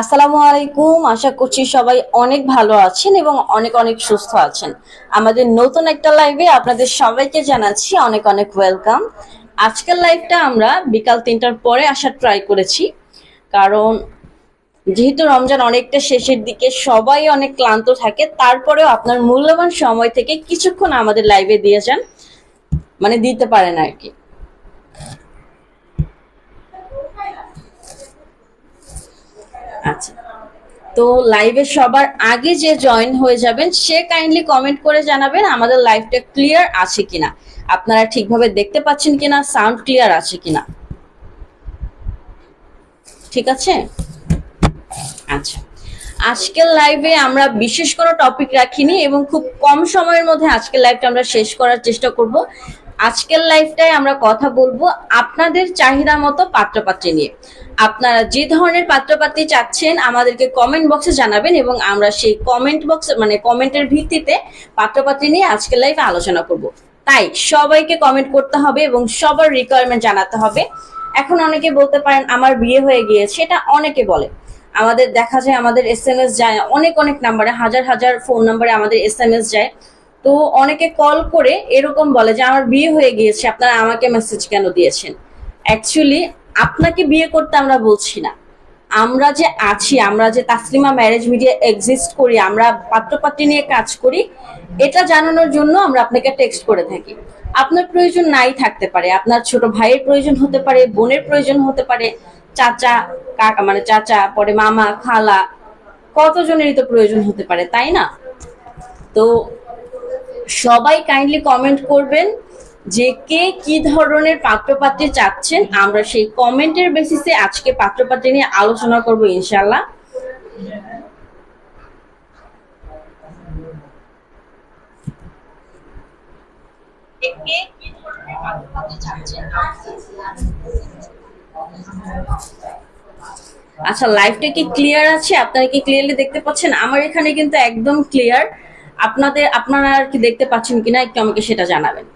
আসসালামু আলাইকুম। আশা করছি সবাই অনেক ভালো আছেন এবং অনেক অনেক সুস্থ আছেন। আমাদের নতুন একটা লাইভে আপনাদের সবাইকে জানাচ্ছি অনেক অনেক ওয়েলকাম আজকের লাইভটা আমরা বিকাল তিনটার পরে আসার ট্রাই করেছি। কারণ যেহেতু রমজান অনেকটা শেষের দিকে, সবাই অনেক ক্লান্ত থাকে, তারপরেও আপনার মূল্যবান সময় থেকে কিছুক্ষণ আমাদের লাইভে দিয়ে যান। মানে দিতে পারেন আর কি। আচ্ছা। তো লাইভে সবার আগে যে জয়েন হয়ে যাবেন, সে কাইন্ডলি কমেন্ট করে জানাবেন আমাদের লাইভটা ক্লিয়ার আছে কিনা। আপনারা ঠিকভাবে দেখতে পাচ্ছেন কিনা সাউন্ড ক্লিয়ার আছে কিনা। ঠিক আছে? আচ্ছা। আজকের লাইভে আমরা বিশেষ কোনো টপিক রাখিনি এবং খুব কম সময়ের মধ্যে আজকের লাইভটা আমরা শেষ করার চেষ্টা করব। আজকের লাইভটায় আমরা কথা বলব আপনাদের চাহিদা মতো পাত্রপাত্রী নিয়ে। আপনারা যে ধরনের পাত্রপাত্রী চাচ্ছেন, আমাদেরকে কমেন্ট বক্সে জানাবেন এবং আমরা সেই কমেন্ট বক্সে মানে কমেন্টের ভিত্তিতে পাত্রপাত্রী নিয়ে আজকের লাইভে আলোচনা করব। তাই সবাইকে কমেন্ট করতে হবে এবং সবার রিকোয়ারমেন্ট জানাতে হবে। এখন অনেকে বলতে পারেন, আমার বিয়ে হয়ে গিয়েছে। সেটা অনেকে বলে। আমাদের দেখা যায়, আমাদের এস এম এস যায় অনেক অনেক নাম্বারে হাজার হাজার ফোন নাম্বারে আমাদের এস এম এস যায়। তো অনেকে কল করে এরকম বলে যে, আমার বিয়ে হয়ে গিয়েছে, আপনারা আমাকে মেসেজ কেন দিয়েছেন? অ্যাকচুয়ালি আপনাকে বিয়ে করতে আমরা বলছি না। আমরা যে আছি, আমরা যে তাসলিমা ম্যারেজ মিডিয়া এক্সিস্ট করি, আমরা পাত্রপাত্রী নিয়ে কাজ করি, এটা জানানোর জন্য আমরা আপনাকে টেক্সট করে থাকি। আপনার প্রয়োজন নাই থাকতে পারে, আপনার ছোট ভাইয়ের প্রয়োজন হতে পারে, বোনের প্রয়োজন হতে পারে, চাচা, কাকা মানে চাচা, পরে মামা, খালা, কতজনেরই তো প্রয়োজন হতে পারে, তাই না? তো সবাই কাইন্ডলি কমেন্ট করবেন যে কে কি ধরনের পাত্রপাত্রী চাচ্ছেন। আমরা সেই কমেন্টের বেসিসে আজকে পাত্রপাত্রী নিয়ে আলোচনা করব ইনশাল্লাহ আচ্ছা লাইভটা কি ক্লিয়ার আছে? আপনারা কি ক্লিয়ারলি দেখতে পাচ্ছেন? আমার এখানে কিন্তু একদম ক্লিয়ার আপনাদের আপনারা আর কি দেখতে পাচ্ছেন কিনা একটু আমাকে সেটা জানাবেন।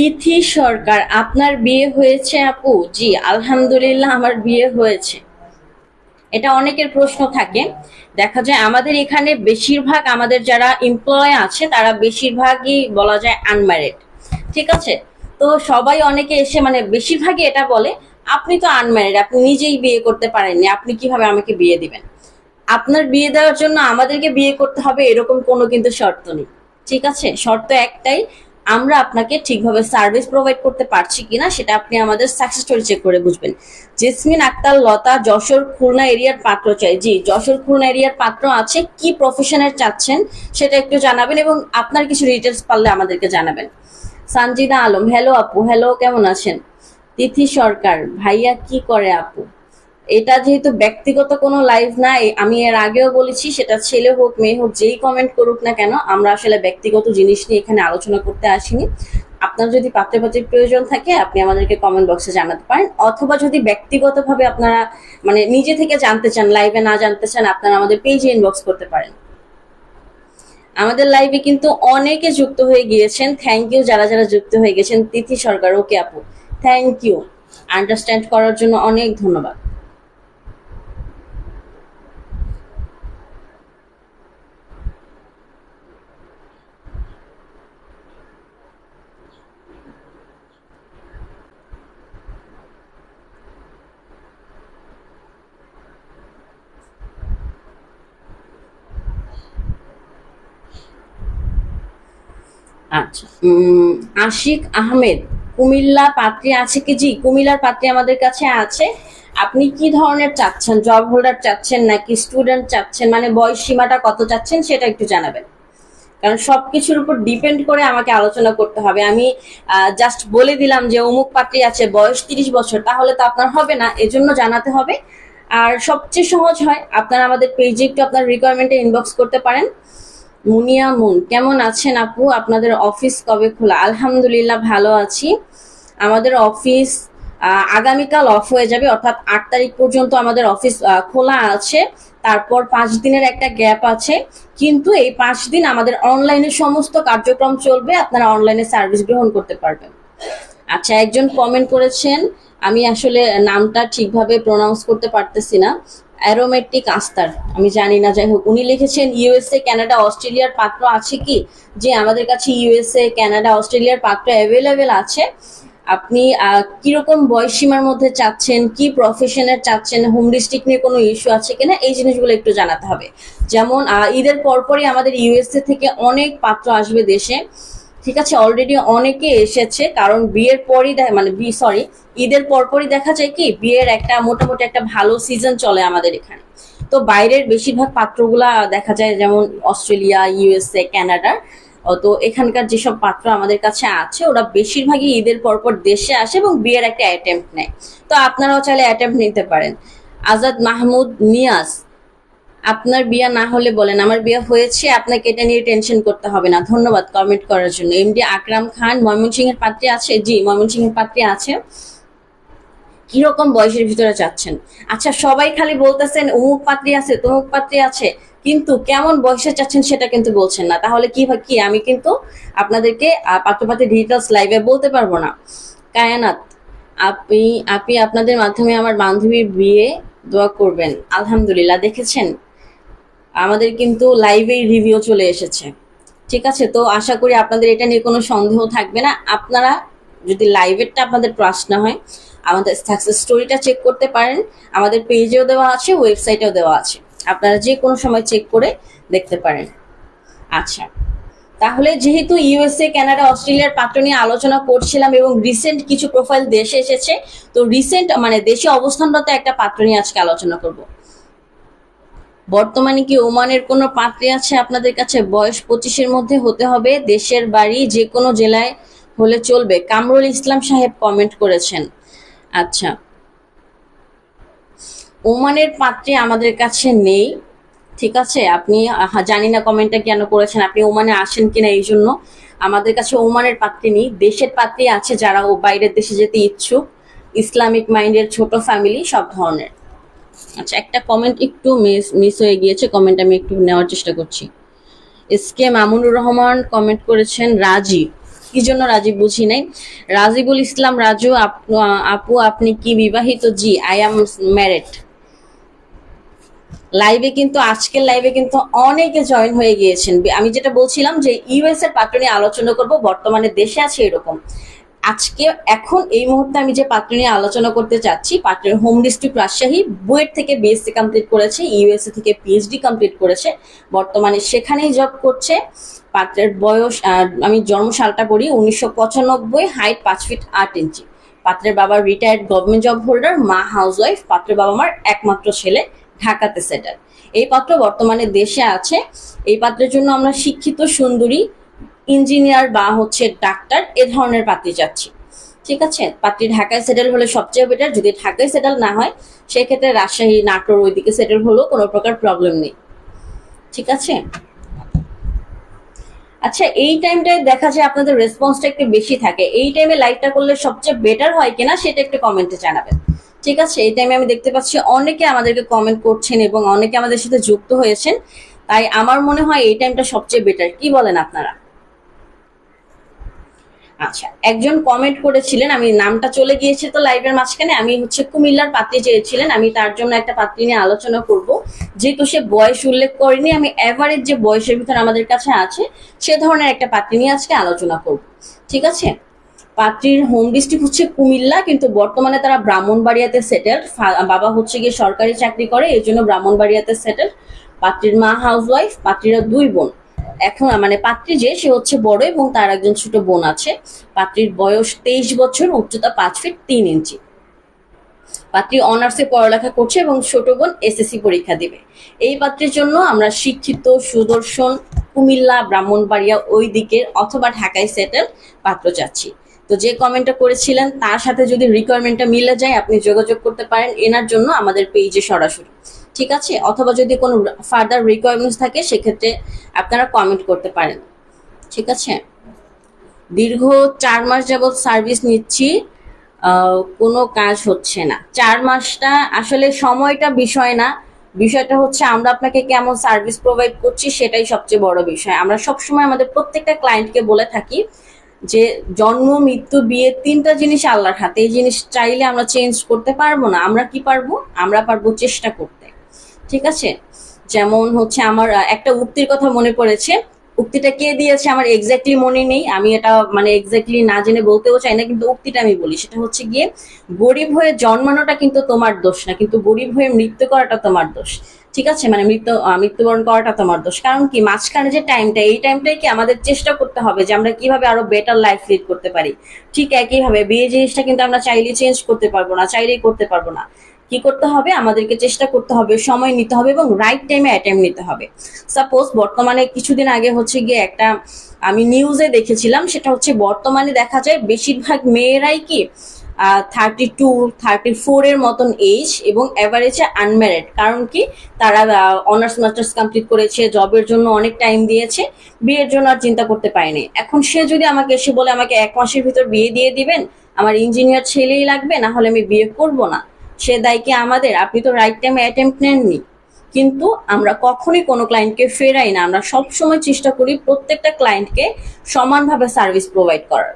তিথি সরকার, আপনার বিয়ে হয়েছে আপু? জি, আলহামদুলিল্লাহ আমার বিয়ে হয়েছে। এটা অনেকের প্রশ্ন থাকে। দেখা যায় আমাদের এখানে বেশিরভাগ আমাদের যারা এমপ্লয় আছে, তারা বেশিরভাগই বলা যায় আনম্যারিড ঠিক আছে? তো সবাই অনেকে এসে মানে বেশিরভাগই এটা বলে, আপনি তো আনম্যারিড আপনি নিজেই বিয়ে করতে পারেননি, আপনি কীভাবে আমাকে বিয়ে দিবেন? আপনার বিয়ে দেওয়ার জন্য আমাদেরকে বিয়ে করতে হবে এরকম কোনো কিন্তু শর্ত নেই। ঠিক আছে? শর্ত একটাই আমরা আপনাকে ঠিকভাবে সার্ভিস প্রোভাইড করতে পারছি কিনা সেটা আপনি আমাদের সাকসেস স্টোরি চেক করে বুঝবেন। জেসমিন আক্তার, লতা, যশোর, খুলনা এরিয়ার পাত্র চাই। জি, যশোর, খুলনা এরিয়ার পাত্র আছে। কি প্রফেশনের চাচ্ছেন সেটা একটু জানাবেন এবং আপনার কিছু ডিটেলস পারলে আমাদেরকে জানাবেন। সানজিদা আলম হ্যালো আপু হ্যালো কেমন আছেন? তিথি সরকার, ভাইয়া কি করে আপু? এটা যেহেতু ব্যক্তিগত কোনো লাইভ না আমি এর আগেও বলেছি, সেটা ছেলে হোক, মেয়ে হোক, যেই কমেন্ট করুক না কেন, আমরা আসলে ব্যক্তিগত জিনিস নিয়ে এখানে আলোচনা করতে আসিনি। আপনার যদি পাত্রে পাত্রের প্রয়োজন থাকে, আপনি আমাদেরকে কমেন্ট বক্সে জানাতে পারেন। অথবা যদি ব্যক্তিগতভাবে আপনারা মানে নিজে থেকে জানতে চান লাইভে না জানতে চান, আপনারা আমাদের পেজে ইনবক্স করতে পারেন। আমাদের লাইভে কিন্তু অনেকে যুক্ত হয়ে গিয়েছেন। থ্যাংক ইউ যারা যারা যুক্ত হয়ে গেছেন। তিথি সরকার ওকে আপু। থ্যাংক ইউ আন্ডারস্ট্যান্ড করার জন্য অনেক ধন্যবাদ। আচ্ছা। আশিক আহমেদ, কুমিল্লা পাত্রী আছে কি? জি, কুমিল্লার পাত্রী আমাদের কাছে আছে। আপনি কি ধরনের চাচ্ছেন? জব হোল্ডার চাচ্ছেন নাকি স্টুডেন্ট চাচ্ছেন? মানে বয়স সীমাটা কত চাচ্ছেন সেটা একটু জানাবেন। কারণ সবকিছুর উপর ডিপেন্ড করে আমাকে আলোচনা করতে হবে। আমি জাস্ট বলে দিলাম যে অমুক পাত্রী আছে, বয়স তিরিশ বছর, তাহলে তো আপনার হবে না। এজন্য জানাতে হবে। আর সবচেয়ে সহজ হয়, আপনারা আমাদের পেজে একটু আপনার রিকোয়ারমেন্টে ইনবক্স করতে পারেন। মুনিয়া মুন, কেমন আছেন আপু? আপনাদের অফিস কবে খোলা? আলহামদুলিল্লাহ ভালো আছি। আমাদের অফিস আগামীকাল অফ হয়ে যাবে, অর্থাৎ আট তারিখ পর্যন্ত আমাদের অফিস খোলা আছে। তারপর পাঁচ দিনের একটা গ্যাপ আছে। কিন্তু এই পাঁচ দিন আমাদের অনলাইনে সমস্ত কার্যক্রম চলবে, আপনারা অনলাইনে সার্ভিস গ্রহণ করতে পারবেন। আচ্ছা একজন কমেন্ট করেছেন, আমি আসলে নামটা ঠিকভাবে প্রোনাউন্স করতে পারতেছি না। Aromatic aster. আমি জানি না, যাই হোক, উনি লিখেছেন ইউএসএ, কানাডা, অস্ট্রেলিয়ার পাত্র আছে কি? যে আমাদের কাছে ইউএসএ, কানাডা, অস্ট্রেলিয়ার পাত্র অ্যাভেলেবেল আছে। আপনি কীরকম বয়স সীমার মধ্যে চাচ্ছেন, কি প্রফেশনের চাচ্ছেন হোম ডিস্ট্রিক্ট নিয়ে কোনো ইস্যু আছে কিনা? এই জিনিসগুলো একটু জানাতে হবে। যেমন ঈদের পরপরই আমাদের ইউএসএ থেকে অনেক পাত্র আসবে দেশে। ঠিক আছে অলরেডি অনেকে এসেছে, কারণ বিয়ের পরই মানে বি সরি ঈদের পরপরই দেখা যায় কি, বিয়ের একটা মোটামুটি একটা ভালো সিজন চলে আমাদের এখানে। তো বাইরের বেশিরভাগ পাত্রগুলা দেখা যায়, যেমন অস্ট্রেলিয়া ইউএসএ কানাডার তো এখানকার যেসব পাত্র আমাদের কাছে আছে, ওরা বেশিরভাগই ঈদের পরপর দেশে আসে এবং বিয়ের একটা অ্যাটেম্প নেয়। তো আপনারাও চাইলে অ্যাটেম্প নিতে পারেন। আজাদ মাহমুদ নিয়াজ আপনার বিয়ে না হলে বলেন আমার বিয়ে হয়েছে আপনাকে এটা নিয়ে টেনশন করতে হবে না। ধন্যবাদ কমেন্ট করার জন্য। এমডি আকরাম খান ময়মনসিংহের পাত্রে আছে? জি ময়মনসিংহের পাত্রে আছে। কীরকম বয়সের ভিতরে চাচ্ছেন আচ্ছা সবাই খালি বলতেছেন অমুক পাত্রী আছে তমুক পাত্রী আছে। কিন্তু কেমন বয়সে চাচ্ছেন সেটা কিন্তু বলছেন না। তাহলে কি কি? আমি কিন্তু আপনাদেরকে আহ, পাত্রপাত্রী ডিটেলস লাইভে বলতে পারব না। কায়ানাত আপনি আপনি আপনাদের মাধ্যমে আমার বান্ধবীর বিয়ে দোয়া করবেন। আলহামদুলিল্লাহ দেখেছেন? আমাদের কিন্তু লাইভেই রিভিউ চলে এসেছে। ঠিক আছে? তো আশা করি আপনাদের এটা নিয়ে কোনো সন্দেহ থাকবে না। আপনারা যদি লাইভেরটা আপনাদের ট্রাস্ট না হয়, আমাদের সাকসেস স্টোরিটা চেক করতে পারেন। আমাদের পেজেও দেওয়া আছে ওয়েবসাইটেও দেওয়া আছে। আপনারা যে কোনো সময় চেক করে দেখতে পারেন। আচ্ছা। তাহলে যেহেতু ইউএসএ কানাডা অস্ট্রেলিয়ার পাত্র নিয়ে আলোচনা করছিলাম এবং রিসেন্ট কিছু প্রোফাইল দেশে এসেছে, তো রিসেন্ট মানে দেশে অবস্থানরত একটা পাত্র নিয়ে আজকে আলোচনা করব। বর্তমানে কি ওমানের কোনো পাত্রী আছে? আপনাদের কাছে বয়স পঁচিশের মধ্যে হতে হবে। দেশের বাড়ি যে কোনো জেলায় হলে চলবে। কামরুল ইসলাম সাহেব কমেন্ট করেছেন। আচ্ছা। ওমানের পাত্রী আমাদের কাছে নেই। ঠিক আছে? আপনি জানি না কমেন্টটা কেন করেছেন। আপনি ওমানে আসেন কিনা এই জন্য। আমাদের কাছে ওমানের পাত্রী নেই। দেশের পাত্রী আছে যারা ও বাইরের দেশে যেতে ইচ্ছুক। ইসলামিক মাইন্ডের ছোট ফ্যামিলি সব ধরনের। আচ্ছা একটা কমেন্ট একটু মিস মিস হয়ে গিয়েছে কমেন্ট আমি একটু নেওয়ার চেষ্টা করছি। S K Mamunur Rahman comment করেছেন রাজীব কি জন্য রাজীব বুঝি নাই? রাজিবুল ইসলাম, রাজু আপ- আপু, আপনি কি বিবাহিত? জি আই এম ম্যারেড লাইভে কিন্তু, আজকের লাইভে কিন্তু অনেকে জয়েন হয়ে গিয়েছেন। আমি যেটা বলছিলাম যে ইউএস এর পাত্র নিয়ে আলোচনা করব, বর্তমানে দেশে আছে এরকম। আজকে, এখন এই মুহূর্তে আমি যে পাত্র নিয়ে আলোচনা করতে চাচ্ছি, পাত্রের হোম ডিস্ট্রিক্ট রাজশাহী, বুয়েট থেকে বিএসসি কমপ্লিট করেছে ইউএসএ থেকে পিএইচডি কমপ্লিট করেছে, বর্তমানে সেখানেই জব করছে। পাত্রের বয়স আমি জন্মসালটা পড়ি উনিশশো পঁচানব্বই হাইট পাঁচ ফিট আট ইঞ্চি। পাত্রের বাবা রিটায়ার্ড গভর্নমেন্ট জব হোল্ডার মা হাউস ওয়াইফ পাত্রের বাবা মার একমাত্র ছেলে, ঢাকাতে সেটেল এই পাত্র বর্তমানে দেশে আছে। এই পাত্রের জন্য আমরা শিক্ষিত, সুন্দরী ইঞ্জিনিয়ার বা হচ্ছে ডাক্তার এ ধরনের পাত্রী চাচ্ছি ঠিক আছে? পাত্রী ঢাকায় সেটেল হলে সবচেয়ে বেটার যদি ঢাকায় সেটেল না হয়, সেক্ষেত্রে রাজশাহী, নাটোর ওইদিকে সেটেল হলেও কোনো প্রকার প্রবলেম নেই। ঠিক আছে? আচ্ছা এই টাইমটায় দেখা যায় আপনাদের রেসপন্সটা একটু বেশি থাকে। এই টাইমে লাইভটা করলে সবচেয়ে বেটার হয় কিনা, সেটা একটু কমেন্টে জানাবেন। ঠিক আছে? এই টাইমে আমি দেখতে পাচ্ছি অনেকে আমাদেরকে কমেন্ট করছেন এবং অনেকে আমাদের সাথে যুক্ত হয়েছেন। তাই আমার মনে হয় এই টাইমটা সবচেয়ে বেটার কি বলেন আপনারা? আচ্ছা একজন কমেন্ট করেছিলেন, আমি নামটা চলে গিয়েছে তো লাইভের মাঝখানে, আমি হচ্ছে কুমিল্লার পাত্রী চেয়েছিলেন, আমি তার জন্য একটা পাত্রী নিয়ে আলোচনা করব। যেহেতু সে বয়স উল্লেখ করেনি, আমি এভারেজ যে বয়সের ভিতরে আমাদের কাছে আছে, সে ধরনের একটা পাত্রী নিয়ে আজকে আলোচনা করব। ঠিক আছে? পাত্রীর হোম ডিস্ট্রিক্ট হচ্ছে কুমিল্লা, কিন্তু বর্তমানে তারা ব্রাহ্মণবাড়িয়াতে সেটেল বাবা হচ্ছে গিয়ে সরকারি চাকরি করে এই জন্য ব্রাহ্মণবাড়িয়াতে সেটেল পাত্রীর মা হাউস ওয়াইফ পাত্রীরা দুই বোন। এখন মানে পাত্রী যে, সে হচ্ছে বড় এবং তার একজন ছোট বোন আছে। পাত্রীর বয়স তেইশ বছর, উচ্চতা পাঁচ ফিট তিন ইঞ্চি। পাত্রী অনার্সে পড়ালেখা করছে এবং ছোট বোন এসএসসি পরীক্ষা দিবে। এই পাত্রের জন্য আমরা শিক্ষিত, সুদর্শন, কুমিল্লা, ব্রাহ্মণবাড়িয়া, ওই দিকের অথবা ঢাকায় সেটেল পাত্র চাচ্ছি। তো যে কমেন্টটা করেছিলেন, তার সাথে যদি রিকোয়ারমেন্টটা মিলে যায়, আপনি যোগাযোগ করতে পারেন। এনার জন্য আমাদের পেজে সরাসরি। ঠিক আছে? অথবা যদি কোনো ফার্দার রিকোয়ারমেন্টস থাকে, সেক্ষেত্রে আপনারা কমেন্ট করতে পারেন। ঠিক আছে? দীর্ঘ চার মাস যাবৎ সার্ভিস নিচ্ছি কোনো কাজ হচ্ছে না। চার মাসটা আসলে সময়টা বিষয় না। বিষয়টা হচ্ছে আমরা আপনাকে কেমন সার্ভিস প্রোভাইড করছি, সেটাই সবচেয়ে বড় বিষয়। আমরা সবসময় আমাদের প্রত্যেকটা ক্লায়েন্টকে বলে থাকি যে, জন্ম, মৃত্যু, বিয়ে তিনটা জিনিস আল্লাহর হাতে। এই জিনিস চাইলে আমরা চেঞ্জ করতে পারব না। আমরা কি পারব? আমরা পারব চেষ্টা করতে। ঠিক আছে? যেমন হচ্ছে আমার একটা উক্তির কথা মনে পড়েছে। উক্তিটা কে দিয়েছে আমার এক্স্যাক্টলি মনে নেই। আমি এটা মানে এক্স্যাক্টলি না জেনে বলতেও চাই না, কিন্তু উক্তিটা আমি বলি। সেটা হচ্ছে গিয়ে, গরিব হয়ে জন্মানোটা কিন্তু তোমার দোষ না, কিন্তু গরিব হয়ে মৃত্যু করাটা তোমার দোষ। ঠিক আছে? মানে মৃত্যু মৃত্যুবরণ করাটা তোমার দোষ। কারণ কি? মাঝখানে যে টাইমটা এই টাইমটাই কি আমাদের চেষ্টা করতে হবে যে আমরা কীভাবে আরও বেটার লাইফ লিড করতে পারি? ঠিক একইভাবে, বিয়ে জিনিসটা কিন্তু আমরা চাইলে চেঞ্জ করতে পারব না, চাইলেই করতে পারব না। কি করতে হবে? আমাদেরকে চেষ্টা করতে হবে, সময় নিতে হবে এবং রাইট টাইমে অ্যাটেম্প নিতে হবে। সাপোজ বর্তমানে কিছুদিন আগে হচ্ছে গিয়ে একটা আমি নিউজে দেখেছিলাম, সেটা হচ্ছে বর্তমানে দেখা যায় বেশিরভাগ মেয়েরাই কি থার্টি টু থার্টি ফোর এর মতন এজ এবং অ্যাভারেজে আনম্যারিড কারণ কি? তারা অনার্স মাস্টার্স কমপ্লিট করেছে জবের জন্য অনেক টাইম দিয়েছে, বিয়ের জন্য আর চিন্তা করতে পারেনি। এখন সে যদি আমাকে এসে বলে আমাকে এক মাসের ভিতর বিয়ে দিয়ে দিবেন, আমার ইঞ্জিনিয়ার ছেলেই লাগবে, না হলে আমি বিয়ে করব না। সে দায় কি আমাদের? আপনি তো রাইট টাইমে অ্যাটেম্প নেননি। কিন্তু আমরা কখনোই কোনো ক্লায়েন্টকে ফেরাই না। আমরা সবসময় চেষ্টা করি প্রত্যেকটা ক্লায়েন্টকে সমানভাবে সার্ভিস প্রোভাইড করার।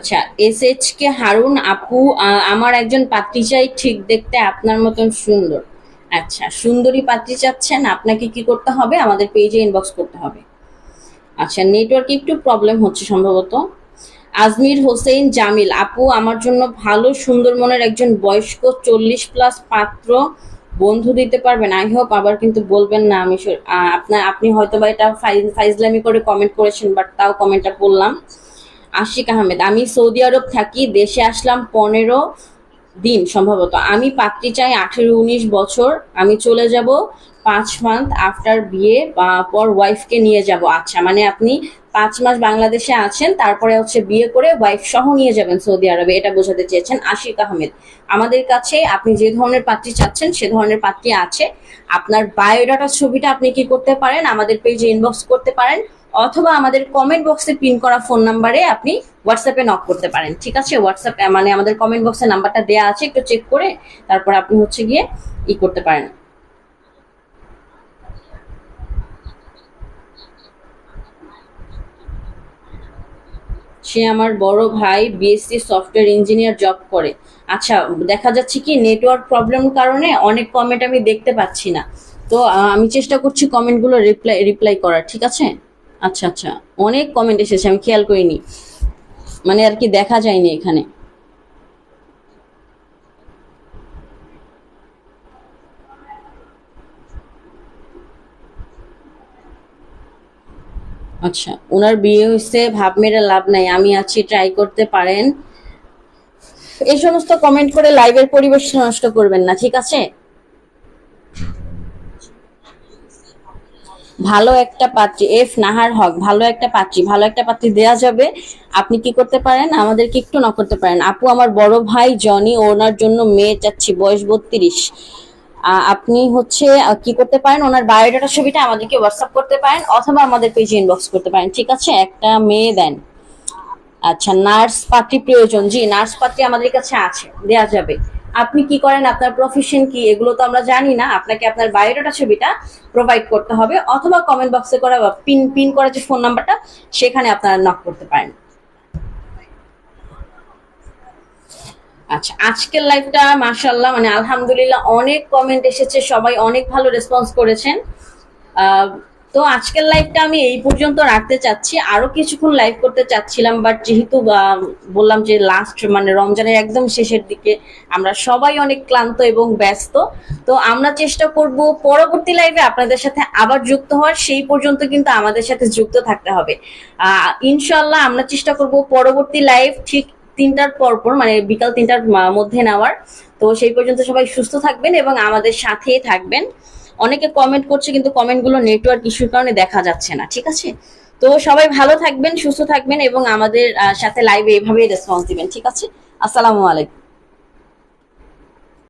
আচ্ছা এস এইচ কে হারুন আপু আমার একজন পাত্রী চাই ঠিক দেখতে আপনার মতন সুন্দর। আচ্ছা সুন্দরী পাত্রী চাচ্ছেন, আপনাকে কি করতে হবে? আমাদের পেজে ইনবক্স করতে হবে। আচ্ছা নেটওয়ার্কে একটু প্রবলেম হচ্ছে সম্ভবত। আজমির হোসেন জামিল, আপু, আমার জন্য ভালো সুন্দর মনের একজন বয়স্ক চল্লিশ প্লাস পাত্র, বন্ধু দিতে পারবেন? আই হোপ আবার কিন্তু বলবেন না, আমি আপনার আপনি হয়তো বা এটা ফাইজ- ফাইজলামি করে কমেন্ট করেছেন বাট তাও কমেন্টটা পড়লাম আশিক আহমেদ, আমি সৌদি আরব থাকি, দেশে আসলাম পনেরো দিন সম্ভবত। আমি পাত্রী চাই আঠেরো উনিশ বছর, আমি চলে যাব পাঁচ মান্থ আফটার বিয়ে বা পর ওয়াইফকে নিয়ে যাব। আচ্ছা মানে আপনি পাঁচ মাস বাংলাদেশে আছেন, তারপরে হচ্ছে বিয়ে করে ওয়াইফ সহ নিয়ে যাবেন সৌদি আরবে, এটা বোঝাতে চেয়েছেন আশিক আহমেদ। আমাদের কাছে আপনি যে ধরনের পাত্রী চাচ্ছেন, সে ধরনের পাত্রী আছে। আপনার বায়োডাটা ছবিটা আপনি কি করতে পারেন, আমাদের পেজে ইনবক্স করতে পারেন। অথবা আমাদের কমেন্ট বক্সে পিন করা ফোন নাম্বারে আপনি হোয়াটসঅ্যাপে নক করতে পারেন। ঠিক আছে? হোয়াটসঅ্যাপ মানে আমাদের কমেন্ট বক্সে নাম্বারটা দেওয়া আছে, একটু চেক করে তারপর আপনি হচ্ছে গিয়ে ই করতে পারেন। সে আমার বড় ভাই বিএসসি সফটওয়্যার ইঞ্জিনিয়ার জব করে। আচ্ছা দেখা যাচ্ছে কি নেটওয়ার্ক প্রবলেম কারণে অনেক কমেন্ট আমি দেখতে পাচ্ছি না। তো আমি চেষ্টা করছি কমেন্টগুলো রিপ্লাই রিপ্লাই করার, ঠিক আছে? আচ্ছা আচ্ছা। অনেক কমেন্ট এসেছে, আমি খেয়াল করিনি। মানে আর কি দেখা যায়নি এখানে। আচ্ছা ওনার বিয়ে হয়েছে, ভাব মেরে লাভ নাই, আমি আছি ট্রাই করতে পারেন। এই সমস্ত কমেন্ট করে লাইভের পরিবেশ নষ্ট করবেন না, ঠিক আছে? ভালো একটা পাত্রী এফ নাহার হক, ভালো একটা পাত্রী, ভালো একটা পাত্রী দেয়া যাবে। আপনি কি করতে পারেন? আমাদেরকে একটু ন করতে পারেন। আপু, আমার বড় ভাই জনি, ওনার জন্য মেয়ে চাচ্ছি, বয়স বত্রিশ। আপনি হচ্ছে কি করতে পারেন? ওনার বায়োডাটা ছবিটা আমাদেরকে হোয়াটসঅ্যাপ করতে পারেন, অথবা আমাদের পেজে ইনবক্স করতে পারেন। ঠিক আছে? একটা মেয়ে দেন। আচ্ছা নার্স পাত্রী প্রয়োজন। জি নার্স পাত্রী আমাদের কাছে আছে, দেয়া যাবে। আপনি কি করেন? আপনার প্রফেশন কি? এগুলো তো আমরা জানি না। আপনাকে আপনার বায়োডাটা ছবিটা প্রোভাইড করতে হবে অথবা কমেন্ট বক্সে করা বা পিন পিন করা যে ফোন নাম্বারটা সেখানে আপনারা নক করতে পারেন। আচ্ছা আজকের লাইভটা মাশাল্লাহ মানে আলহামদুলিল্লাহ অনেক কমেন্ট এসেছে, সবাই অনেক ভালো রেসপন্স করেছেন। তো আজকের লাইভটা আমি এই পর্যন্ত রাখতে চাচ্ছি। আরও কিছুক্ষণ লাইভ করতে চাচ্ছিলাম বাট যেহেতু বললাম যে লাস্ট মানে রমজানের একদম শেষের দিকে, আমরা সবাই অনেক ক্লান্ত এবং ব্যস্ত। তো আমরা চেষ্টা করব পরবর্তী লাইভে আপনাদের সাথে আবার যুক্ত হওয়ার, সেই পর্যন্ত কিন্তু আমাদের সাথে যুক্ত থাকতে হবে। আহ ইনশাল্লাহ আমরা চেষ্টা করব পরবর্তী লাইভ ঠিক তিনটার পর পর মানে বিকাল তিনটার মধ্যে নেওয়ার। তো সেই পর্যন্ত সবাই সুস্থ থাকবেন এবং আমাদের সাথেই থাকবেন। অনেকে কমেন্ট করছে, কিন্তু কমেন্টগুলো নেটওয়ার্ক ইস্যুর কারণে দেখা যাচ্ছে না, ঠিক আছে? তো সবাই ভালো থাকবেন, সুস্থ থাকবেন এবং আমাদের সাথে লাইভে এভাবেই রেসপন্স দিবেন, ঠিক আছে? আসসালামু আলাইকুম।